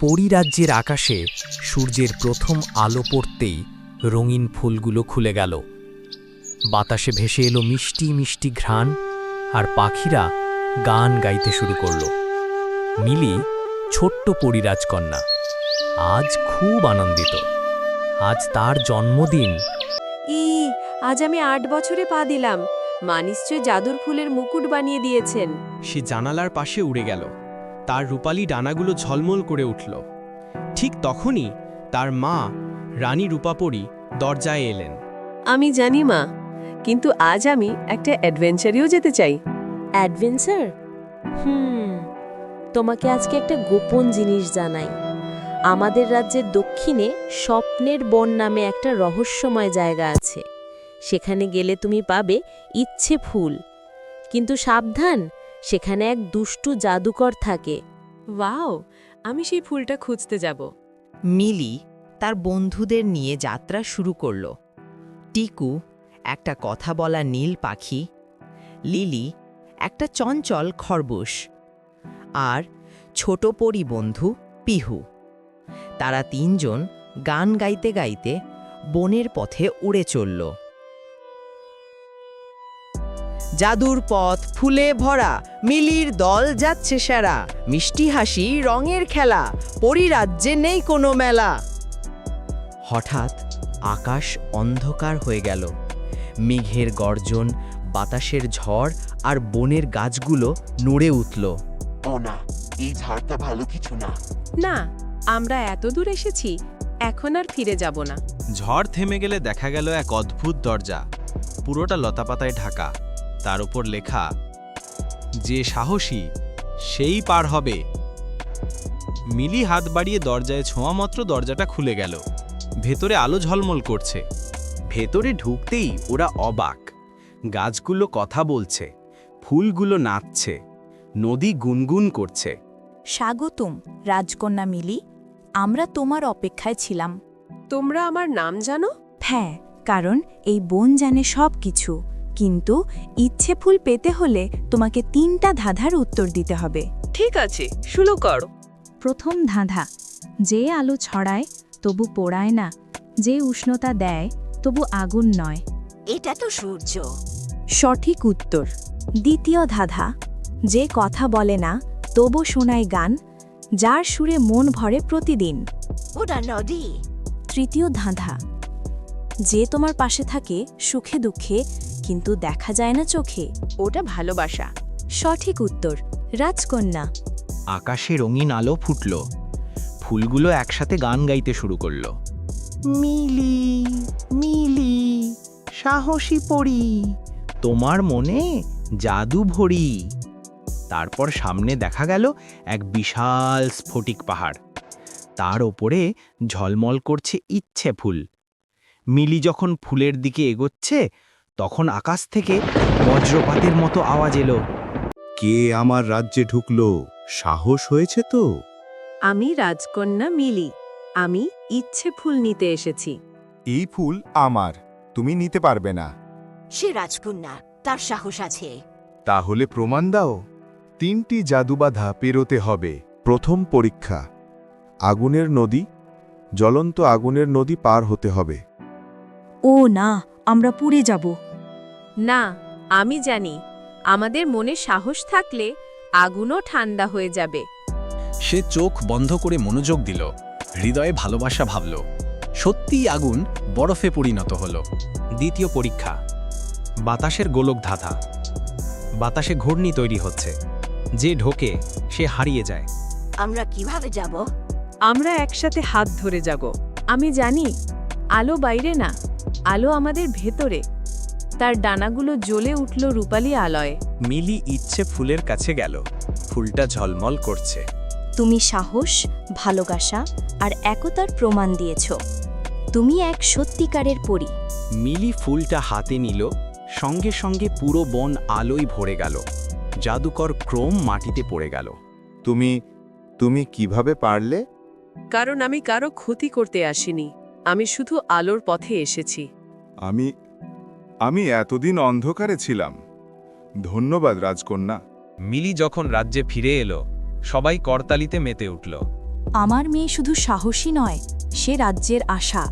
পরিরাজ্যের আকাশে সূর্যের প্রথম আলো পড়তেই রঙিন ফুলগুলো খুলে গেল। বাতাসে ভেসে এলো মিষ্টি মিষ্টি ঘ্রাণ আর পাখিরা গান গাইতে শুরু করল। মিলি ছোট্ট পরিরাজকন্যা আজ খুব আনন্দিত। আজ তার জন্মদিন। ই আজ আমি আট বছরে পা দিলাম। মা নিশ্চয় জাদুর ফুলের মুকুট বানিয়ে দিয়েছেন। সে জানালার পাশে উড়ে গেল। তার রূপালি ডানাগুলো ঝলমল করে উঠল। ঠিক তখনই তার মা রানী রূপাপরি দরজায় এলেন। আমি জানি মা কিন্তু আজ আমি একটা অ্যাডভেঞ্চারেও যেতে চাই। অ্যাডভেঞ্চার? হুম তোমাকে আজকে একটা গোপন জিনিস জানাই। আমাদের রাজ্যের দক্ষিণে স্বপ্নের বন নামে একটা রহস্যময় জায়গা আছে। সেখানে গেলে তুমি পাবে ইচ্ছে ফুল। কিন্তু সাবধান সেখানে এক দুষ্টু জাদুকর থাকে। ওয়াও আমি সেই ফুলটা খুঁজতে যাব। মিলি তার বন্ধুদের নিয়ে যাত্রা শুরু করল। টিকু একটা কথা বলা নীল পাখি। লিলি একটা চঞ্চল খরগোশ। আর ছোট পরি বন্ধু পিহু। তারা তিনজন গান গাইতে গাইতে বনের পথে উড়ে চলল। জাদুর পথ ফুলে ভরা মিলির দল যাচ্ছে সেরা। মিষ্টি হাসি রঙের খেলা পরিরাজ্যে নেই কোনো মেলা। হঠাৎ আকাশ অন্ধকার হয়ে গেল। মেঘের গর্জন বাতাসের ঝড় আর বনের গাছগুলো নড়ে উঠল। ও না এই ঝড়টা ভালো কিছু না। না আমরা এত দূর এসেছি এখন আর ফিরে যাব না। ঝড় থেমে গেলে দেখা গেল এক অদ্ভুত দরজা। পুরোটা লতাপাতায় ঢাকা। তার উপর লেখা যে সাহসী সেই পার হবে। মিলি হাত বাড়িয়ে দরজায় ছোঁয়া মাত্র দরজাটা খুলে গেল। ভেতরে আলো ঝলমল করছে। ভেতরে ঢুকতেই ওরা অবাক। গাছগুলো কথা বলছে ফুলগুলো নাচছে নদী গুনগুন করছে। স্বাগতম রাজকন্যা মিলি। আমরা তোমার অপেক্ষায় ছিলাম। তোমরা আমার নাম জানো? হ্যাঁ কারণ এই বন জানে সব কিছু কিন্তু ইচ্ছে ফুল পেতে হলে তোমাকে তিনটা ধাঁধার উত্তর দিতে হবে। ঠিক আছে শুরু করো। প্রথম ধাঁধা যে আলো ছড়ায় তবু পোড়ায় না যে উষ্ণতা দেয় তবু আগুন নয়। এটা তো সূর্য। সঠিক উত্তর দ্বিতীয় ধাঁধা যে কথা বলে না তবু শোনায় গান যার সুরে মন ভরে প্রতিদিন। ওটা নদী। তৃতীয় ধাঁধা যে তোমার পাশে থাকে সুখে দুঃখে কিন্তু দেখা যায় না চোখে। ওটা ভালোবাসা। সঠিক উত্তর রাজকন্যা। আকাশে রঙিন আলো ফুটল। ফুলগুলো একসাথে গান গাইতে শুরু করল। মিলি মিলি সাহসী পড়ি তোমার মনে জাদু ভরি। তারপর সামনে দেখা গেল এক বিশাল স্ফটিক পাহাড়। তার ওপরে ঝলমল করছে ইচ্ছে ফুল। মিলি যখন ফুলের দিকে এগোচ্ছে তখন আকাশ থেকে বজ্রপাতের মতো আওয়াজ এলো। কে আমার রাজ্যে ঢুকলো? সাহস হয়েছে তো? আমি রাজকন্যা মিলি। আমি ইচ্ছে ফুল নিতে এসেছি। এই ফুল আমার। তুমি নিতে পারবে না। সে রাজকন্যা তার সাহস আছে। তাহলে প্রমাণ দাও। তিনটি জাদুবাধা পেরোতে হবে। প্রথম পরীক্ষা। আগুনের নদী জ্বলন্ত আগুনের নদী পার হতে হবে। ও না আমরা পুড়ে যাব। না আমি জানি আমাদের মনে সাহস থাকলে আগুনও ঠান্ডা হয়ে যাবে। সে চোখ বন্ধ করে মনোযোগ দিল হৃদয়ে ভালোবাসা ভাবল। সত্যিই আগুন বরফে পরিণত হল। দ্বিতীয় পরীক্ষা বাতাসের গোলক ধাঁধা। বাতাসে ঘূর্ণি তৈরি হচ্ছে যে ঢোকে সে হারিয়ে যায়। আমরা কীভাবে যাব? আমরা একসাথে হাত ধরে যাব। আমি জানি আলো বাইরে না। আলো আমাদের ভেতরে। তার ডানাগুলো জ্বলে উঠল রূপালি আলয়ে। মিলি ইচ্ছে ফুলের কাছে গেল। ফুলটা ঝলমল করছে। তুমি সাহস ভালোবাসা আর একতার প্রমাণ দিয়েছ। তুমি এক সত্যিকারের পরী। মিলি ফুলটা হাতে নিল। সঙ্গে সঙ্গে পুরো বন আলোয় ভরে গেল। জাদুকর ক্রোম মাটিতে পড়ে গেল। তুমি তুমি কীভাবে পারলে? কারণ আমি কারও ক্ষতি করতে আসিনি। আমি শুধু আলোর পথে এসেছি। আমি আমি এতদিন অন্ধকারে ছিলাম। ধন্যবাদ রাজকন্যা। মিলি যখন রাজ্যে ফিরে এলো সবাই করতালিতে মেতে উঠল। আমার মেয়ে শুধু সাহসী নয় সে রাজ্যের আশা।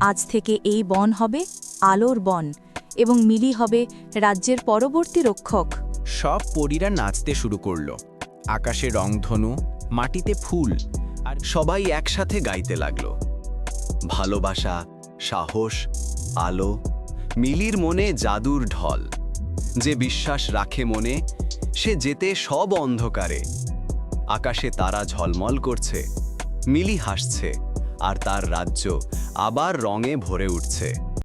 আজ থেকে এই বন হবে আলোর বন এবং মিলি হবে রাজ্যের পরবর্তী রক্ষক। সব পরীরা নাচতে শুরু করল। আকাশে রংধনু মাটিতে ফুল আর সবাই একসাথে গাইতে লাগল। ভালোবাসা, সাহস, আলো, মিলির মনে জাদুর ঢল। যে বিশ্বাস রাখে মনে, সে যেতে সব অন্ধকারে। আকাশে তারা ঝলমল করছে, মিলি হাসছে, আর তার রাজ্য আবার রঙে ভরে উঠছে।